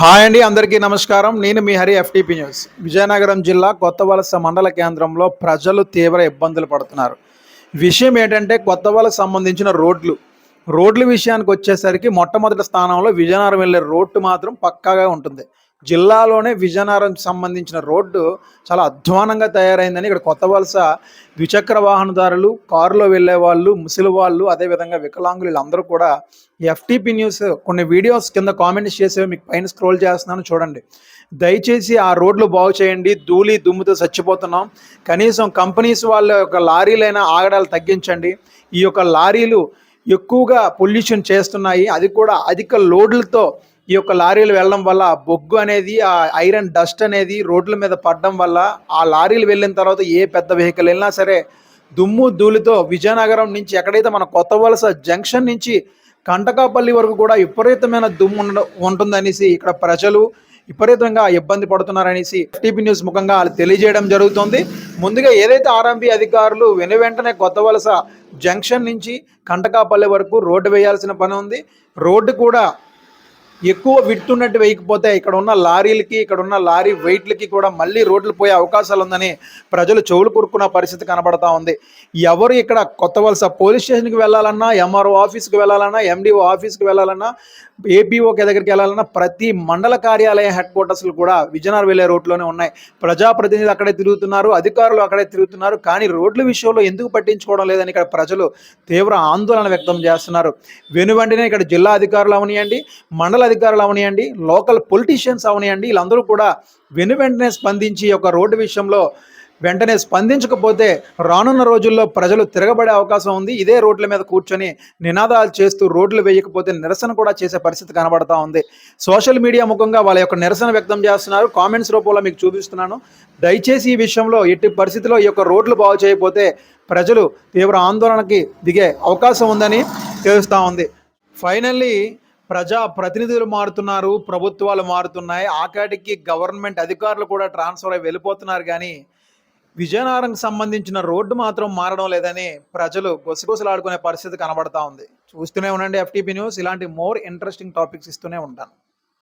Hi అండి అందరికీ నమస్కారం. నేను మీ హరి ఎఫ్టీపీ న్యూస్ విజయనగరం జిల్లా కొత్త వలస మండల కేంద్రంలో ప్రజలు తీవ్ర ఇబ్బందులు పడుతున్నారు. విషయం ఏంటంటే కొత్త వలస సంబంధించిన రోడ్లు. రోడ్ల విషయానికి వచ్చేసరికి మొట్టమొదటి స్థానంలో విజయనగరం వెళ్ళే రోడ్డు మాత్రం పక్కాగా ఉంటుంది. జిల్లాలోనే విజయనగరం సంబంధించిన రోడ్డు చాలా అధ్వానంగా తయారైందని ఇక్కడ కొత్త వలస ద్విచక్ర వాహనదారులు కారులో వెళ్ళే వాళ్ళు ముసలి వాళ్ళు అదేవిధంగా వికలాంగులు వీళ్ళందరూ కూడా ఎఫ్టీపీ న్యూస్ కొన్ని వీడియోస్ కింద కామెంట్స్ చేసేవి మీకు పైన స్క్రోల్ చేస్తున్నాను చూడండి. దయచేసి ఆ రోడ్లు బాగు చేయండి. ధూళి దుమ్ముతో చచ్చిపోతున్నాం. కనీసం కంపెనీస్ వాళ్ళ యొక్క లారీలైనా ఆగడాలు తగ్గించండి. ఈ యొక్క లారీలు ఎక్కువగా పొల్యూషన్ చేస్తున్నాయి. అది కూడా అధిక లోడ్లతో ఈ యొక్క లారీలు వెళ్ళడం వల్ల బొగ్గు అనేది ఆ ఐరన్ డస్ట్ అనేది రోడ్ల మీద పడడం వల్ల ఆ లారీలు వెళ్ళిన తర్వాత ఏ పెద్ద వెహికల్ వెళ్ళినా సరే దుమ్ము ధూళితో విజయనగరం నుంచి ఎక్కడైతే మన కొత్త వలస జంక్షన్ నుంచి కంటకాపల్లి వరకు కూడా విపరీతమైన దుమ్ము ఉండ ఉంటుందనేసి ఇక్కడ ప్రజలు విపరీతంగా ఇబ్బంది పడుతున్నారనేసి టీపీ న్యూస్ ముఖంగా వాళ్ళు తెలియజేయడం జరుగుతుంది. ముందుగా ఏదైతే ఆర్ఎంపీ అధికారులు వెను వెంటనే కొత్త వలస జంక్షన్ నుంచి కంటకాపల్లి వరకు రోడ్డు వేయాల్సిన పని ఉంది. రోడ్డు కూడా ఎక్కువ విడుతున్నట్టు వేయకపోతే ఇక్కడ ఉన్న లారీలకి ఇక్కడ ఉన్న లారీ వెయిట్లకి కూడా మళ్ళీ రోడ్లు పోయే అవకాశాలు ఉందని ప్రజలు చెవులు కొరుక్కున్న పరిస్థితి కనబడతా ఉంది. ఎవరు ఇక్కడ కొత్త వలస పోలీస్ స్టేషన్కి వెళ్ళాలన్నా ఎంఆర్ఓ ఆఫీస్కి వెళ్ళాలన్నా ఎండిఓ ఆఫీస్కి వెళ్ళాలన్నా ఏపీఓకి దగ్గరికి వెళ్ళాలన్నా ప్రతి మండల కార్యాలయ హెడ్ క్వార్టర్స్లు కూడా విజయనగరం వెళ్ళే రోడ్లోనే ఉన్నాయి. ప్రజాప్రతినిధులు అక్కడే తిరుగుతున్నారు అధికారులు అక్కడే తిరుగుతున్నారు కానీ రోడ్ల విషయంలో ఎందుకు పట్టించుకోవడం లేదని ఇక్కడ ప్రజలు తీవ్ర ఆందోళన వ్యక్తం చేస్తున్నారు. వెనువెంటనే ఇక్కడ జిల్లా అధికారులు అవనియండి మండల అధికారులు అవనియండి లోకల్ పొలిటీషియన్స్ అవనియండి వీళ్ళందరూ కూడా వెను వెంటనే స్పందించి ఒక రోడ్డు విషయంలో వెంటనే స్పందించకపోతే రానున్న రోజుల్లో ప్రజలు తిరగబడే అవకాశం ఉంది. ఇదే రోడ్ల మీద కూర్చొని నినాదాలు చేస్తూ రోడ్లు వేయకపోతే నిరసన కూడా చేసే పరిస్థితి కనబడతా ఉంది. సోషల్ మీడియా ముఖంగా వాళ్ళ యొక్క నిరసన వ్యక్తం చేస్తున్నారు. కామెంట్స్ రూపంలో మీకు చూపిస్తున్నాను. దయచేసి ఈ విషయంలో ఎట్టి పరిస్థితిలో ఈ యొక్క రోడ్లు బాగు చేయకపోతే ప్రజలు తీవ్ర ఆందోళనకి దిగే అవకాశం ఉందని తెలుస్తూ ఉంది. ఫైనల్లీ ప్రజా ప్రతినిధులు మారుతున్నారు ప్రభుత్వాలు మారుతున్నాయి. ఆకాటికి గవర్నమెంట్ అధికారులు కూడా ట్రాన్స్ఫర్ అయి వెళ్ళిపోతున్నారు కానీ విజయనగరంకి సంబంధించిన రోడ్డు మాత్రం మారడం లేదని ప్రజలు గొసగొసలాడుకునే పరిస్థితి కనబడతా ఉంది. చూస్తూనే ఉండండి ఎఫ్టీపీ న్యూస్ ఇలాంటి మోర్ ఇంట్రెస్టింగ్ టాపిక్స్ ఇస్తూనే ఉంటాను.